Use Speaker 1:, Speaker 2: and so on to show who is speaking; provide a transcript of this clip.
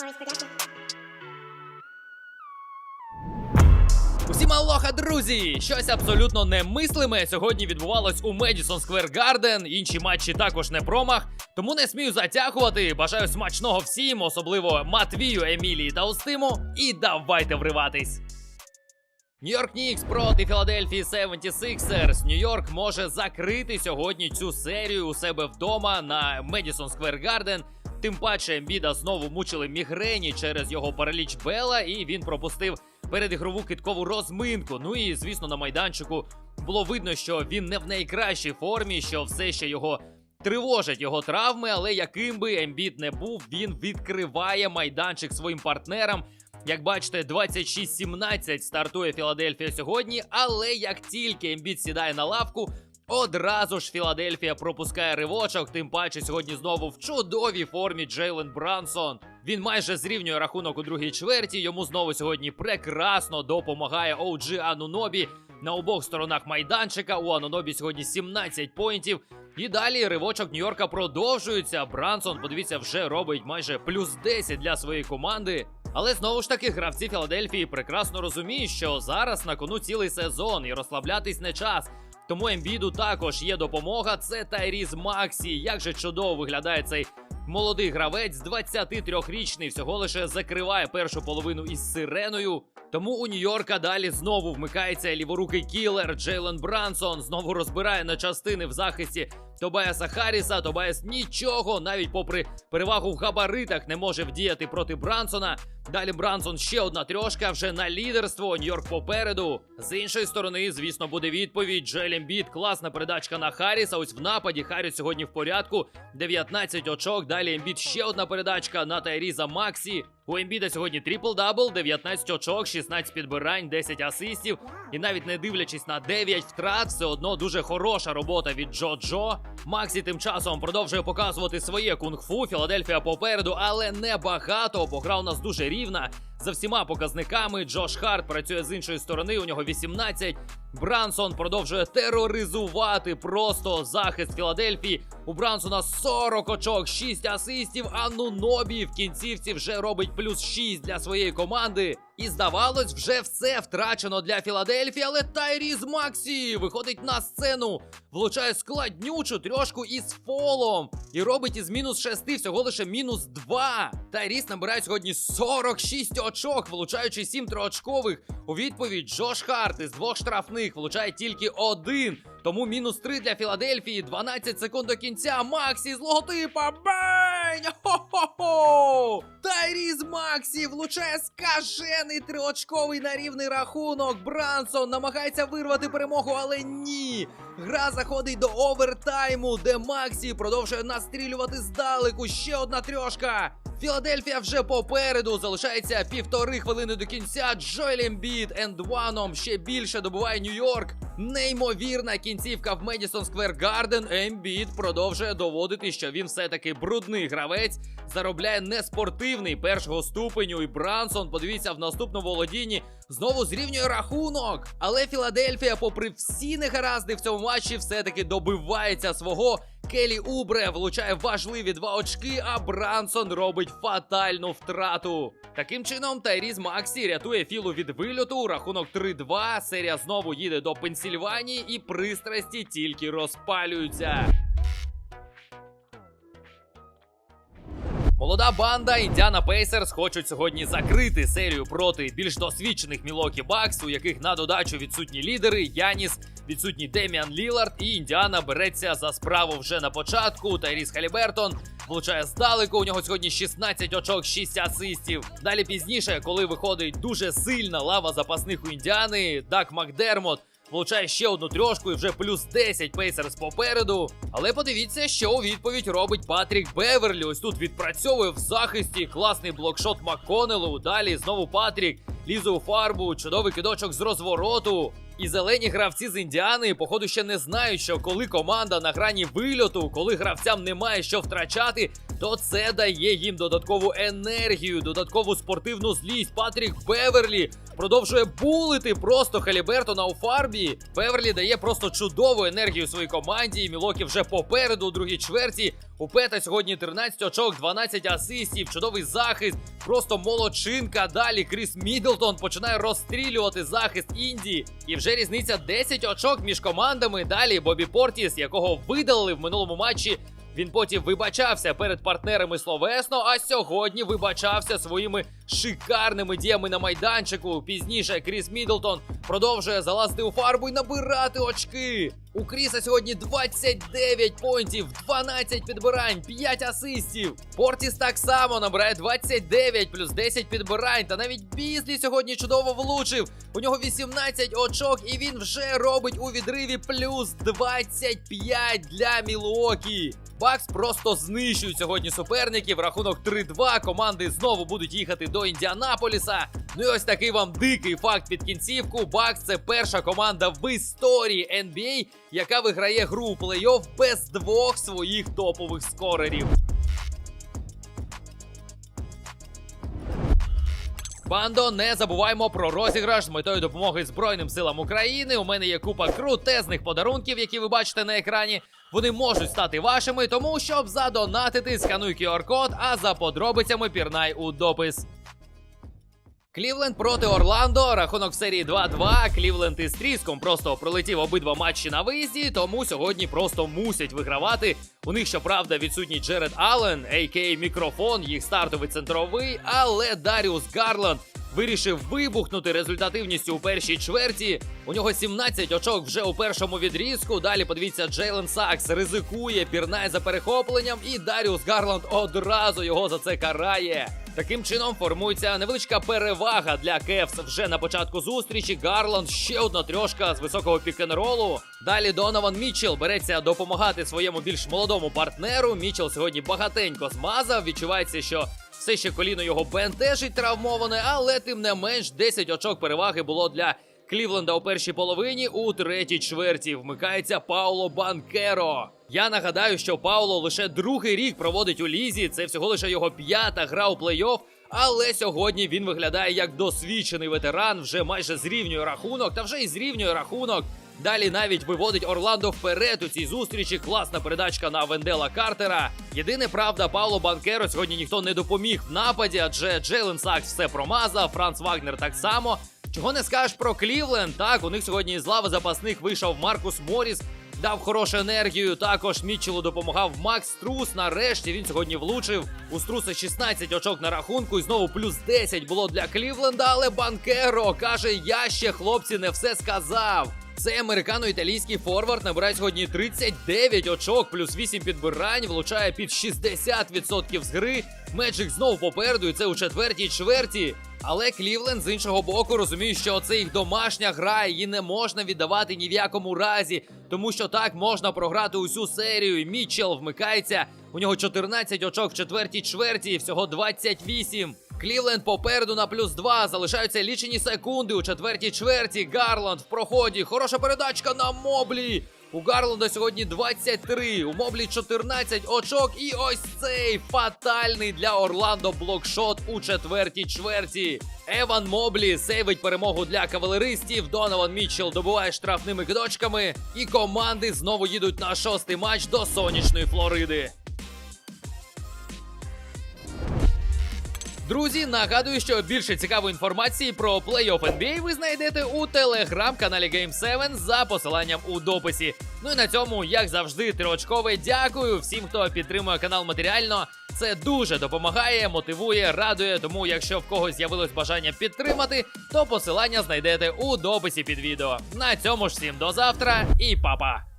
Speaker 1: Morris Production.
Speaker 2: Усім алоха, друзі! Щось абсолютно немислиме сьогодні відбувалось у Медісон Сквер Гарден. Інші матчі також не промах. Тому не смію затягувати. Бажаю смачного всім, особливо Матвію, Емілії та Устиму. І давайте вриватись. Нью-Йорк Нікс проти Філадельфії 76ers. Нью-Йорк може закрити сьогодні цю серію у себе вдома на Медісон Сквер Гарден. Тим паче Ембіда знову мучили мігрені через його параліч Бела, і він пропустив передігрову киткову розминку. Ну і звісно, на майданчику було видно, що він не в найкращій формі, що все ще його тривожать його травми. Але яким би Ембід не був, він відкриває майданчик своїм партнерам. Як бачите, 26-17 стартує Філадельфія сьогодні. Але як тільки Ембід сідає на лавку, одразу ж Філадельфія пропускає ривочок. Тим паче сьогодні знову в чудовій формі Джейлен Брансон. Він майже зрівнює рахунок у другій чверті. Йому знову сьогодні прекрасно допомагає OG Анунобі на обох сторонах майданчика. У Анунобі сьогодні 17 поінтів. І далі ривочок Нью-Йорка продовжується. Брансон, подивіться, вже робить майже плюс 10 для своєї команди. Але знову ж таки, гравці Філадельфії прекрасно розуміють, що зараз на кону цілий сезон і розслаблятись не час. Тому Ембіду також є допомога. Це Тайріз Максі. Як же чудово виглядає цей молодий гравець, 23-річний, всього лише закриває першу половину із сиреною. Тому у Нью-Йорка далі знову вмикається ліворукий кілер Джейлен Брансон. Знову розбирає на частини в захисті Тобаяса Харріса. Тобаяс нічого, навіть попри перевагу в габаритах, не може вдіяти проти Брансона. Далі Брансон ще одна трьошка вже на лідерство. Нью-Йорк попереду. З іншої сторони, звісно, буде відповідь. Джелем Біт, класна передачка на Харріса. Ось в нападі Харріс сьогодні в порядку. 19 очок. Далі Ембіт ще одна передачка на Тайріза Максі. У Ембіда сьогодні трипл-дабл, 19 очок, 16 підбирань, 10 асистів. І навіть не дивлячись на 9 втрат, все одно дуже хороша робота від Джо Джо. Максі тим часом продовжує показувати своє кунг-фу. Філадельфія попереду, але не багато, бо гра у нас дуже рівна. За всіма показниками Джош Харт працює з іншої сторони. У нього 18. Брансон продовжує тероризувати просто захист Філадельфії. У Брансона 40 очок, 6 асистів. А ну Нобі в кінцівці вже робить плюс 6 для своєї команди. І здавалось, вже все втрачено для Філадельфії, але Тайріз Максі виходить на сцену, влучає складнючу трьошку із фолом і робить із мінус 6 всього лише мінус 2. Тайріс набирає сьогодні 46 очок, влучаючи 7 триочкових. У відповідь Джош Харт із двох штрафних влучає тільки один. Тому мінус 3 для Філадельфії, 12 секунд до кінця. Максі з логотипа. Бень! Хо-хо-хо! Тайріз Максі влучає скажений триочковий на рівний рахунок. Брансон намагається вирвати перемогу, але ні. Гра заходить до овертайму, де Максі продовжує настрілювати здалеку. Ще одна трьошка. Філадельфія вже попереду. Залишається півтори хвилини до кінця. Джоель Ембіт ендваном ще більше добуває Нью-Йорк. Неймовірна кінцівка в Медісон Сквер Гарден. Ембіт продовжує доводити, що він все-таки брудний гравець. Заробляє неспортивний першого ступеню. І Брансон, подивіться, в наступному володінні знову зрівнює рахунок. Але Філадельфія, попри всі негаразди в цьому матчі, все-таки добивається свого. Келі Убре влучає важливі два очки, а Брансон робить фатальну втрату. Таким чином, Тайріз Максі рятує Філу від вильоту. Рахунок 3-2. Серія знову їде до Пенсільванії, і пристрасті тільки розпалюються. Молода банда Індіана Пейсерс хочуть сьогодні закрити серію проти більш досвідчених Мілокі Бакс, у яких на додачу відсутні лідери Яніс, відсутній Деміан Лілард, і Індіана береться за справу вже на початку. Тайріс Халібертон влучає здалеку. У нього сьогодні 16 очок, 6 асистів. Далі пізніше, коли виходить дуже сильна лава запасних у Індіани, Дак Макдермот. Влучає ще одну трьошку і вже плюс 10 пейсерс попереду. Але подивіться, що у відповідь робить Патрік Беверлі. Ось тут відпрацьовує в захисті класний блокшот Макконелу. Далі знову Патрік лізе у фарбу, чудовий кидочок з розвороту. І зелені гравці з Індіани, походу, ще не знають, що коли команда на грані вильоту, коли гравцям немає що втрачати, то це дає їм додаткову енергію, додаткову спортивну злість. Патрік Беверлі продовжує булити просто Халібертона у фарбі. Феверлі дає просто чудову енергію своїй команді. і Мілокі вже попереду у другій чверті. У Пета сьогодні 13 очок, 12 асистів, чудовий захист, просто молодчинка. Далі Кріс Мідлтон починає розстрілювати захист Індії. І вже різниця 10 очок між командами. Далі Бобі Портіс, якого видалили в минулому матчі. Він потім вибачався перед партнерами словесно, а сьогодні вибачався своїми шикарними діями на майданчику. Пізніше Кріс Мідлтон продовжує залазити у фарбу і набирати очки. У Кріса сьогодні 29 поінтів, 12 підбирань, 5 асистів. Портіс так само набирає 29 плюс 10 підбирань. Та навіть Бізлі сьогодні чудово влучив. У нього 18 очок, і він вже робить у відриві плюс 25 для Мілуокі. Бакс просто знищують сьогодні суперників. Рахунок 3-2. Команди знову будуть їхати до Індіанаполіса. Ну і ось такий вам дикий факт під кінцівку. Бакс це перша команда в історії NBA, яка виграє гру у плей-офф без двох своїх топових скорерів. Бандо, не забуваємо про розіграш з метою допомоги Збройним силам України. У мене є купа крутезних подарунків, які ви бачите на екрані. Вони можуть стати вашими, тому щоб задонатити, скануй QR-код, а за подробицями пірнай у допис. Клівленд проти Орландо. Рахунок в серії 2-2. Клівленд із тріском просто пролетів обидва матчі на виїзді, тому сьогодні просто мусять вигравати. У них, щоправда, відсутній Джеред Аллен, а.к.а. мікрофон, їх стартовий центровий, але Даріус Гарланд вирішив вибухнути результативністю у першій чверті. У нього 17 очок вже у першому відрізку. Далі подивіться, Джейлен Сакс ризикує, пірнає за перехопленням, і Даріус Гарланд одразу його за це карає. Таким чином формується невеличка перевага для Кевс вже на початку зустрічі. Гарланд ще одна трьошка з високого пікенролу. Далі Донован Мітчелл береться допомагати своєму більш молодому партнеру. Мітчелл сьогодні багатенько змазав. Відчувається, що все ще коліно його бентежить травмоване, але тим не менш 10 очок переваги було для Клівленда у першій половині. У третій чверті вмикається Пауло Банкеро. Я нагадаю, що Пауло лише другий рік проводить у лізі. Це всього лише його п'ята гра у плей-офф. Але сьогодні він виглядає як досвідчений ветеран, вже майже зрівнює рахунок, та вже і зрівнює рахунок. Далі навіть виводить Орландо вперед у цій зустрічі. Класна передачка на Вендела Картера. Єдине правда, Пауло Банкеро сьогодні ніхто не допоміг в нападі, адже Джейлен Сакс все промазав, Франц Вагнер так само. Чого не скажеш про Клівленд? Так, у них сьогодні з лави запасних вийшов Маркус Моріс, дав хорошу енергію. Також Мітчелу допомагав Макс Струс. Нарешті він сьогодні влучив. У Струса 16 очок на рахунку, і знову плюс 10 було для Клівленда. Але Банкеро каже: Я ще хлопці не все сказав. Цей американо-італійський форвард набирає сьогодні 39 очок, плюс 8 підбирань, влучає під 60% з гри. Меджик знову попереду, і це у четвертій чверті. Але Клівленд з іншого боку розуміє, що це їх домашня гра, її не можна віддавати ні в якому разі, тому що так можна програти усю серію. І Мітчелл вмикається. У нього 14 очок в четвертій чверті, і всього 28. Клівленд попереду на плюс 2. Залишаються лічені секунди у четвертій чверті. Гарланд в проході. Хороша передачка на Моблі. У Гарланда сьогодні 23, у Моблі 14 очок. І ось цей фатальний для Орландо блокшот у четвертій чверті. Еван Моблі сейвить перемогу для кавалеристів. Донован Мітчелл добуває штрафними кидочками. І команди знову їдуть на шостий матч до сонячної Флориди. Друзі, нагадую, що більше цікавої інформації про плей-офф NBA ви знайдете у телеграм-каналі Game 7 за посиланням у дописі. Ну і на цьому, як завжди, триочкове дякую всім, хто підтримує канал матеріально. Це дуже допомагає, мотивує, радує. Тому, якщо в когось з'явилось бажання підтримати, то посилання знайдете у дописі під відео. На цьому ж всім до завтра і па-па!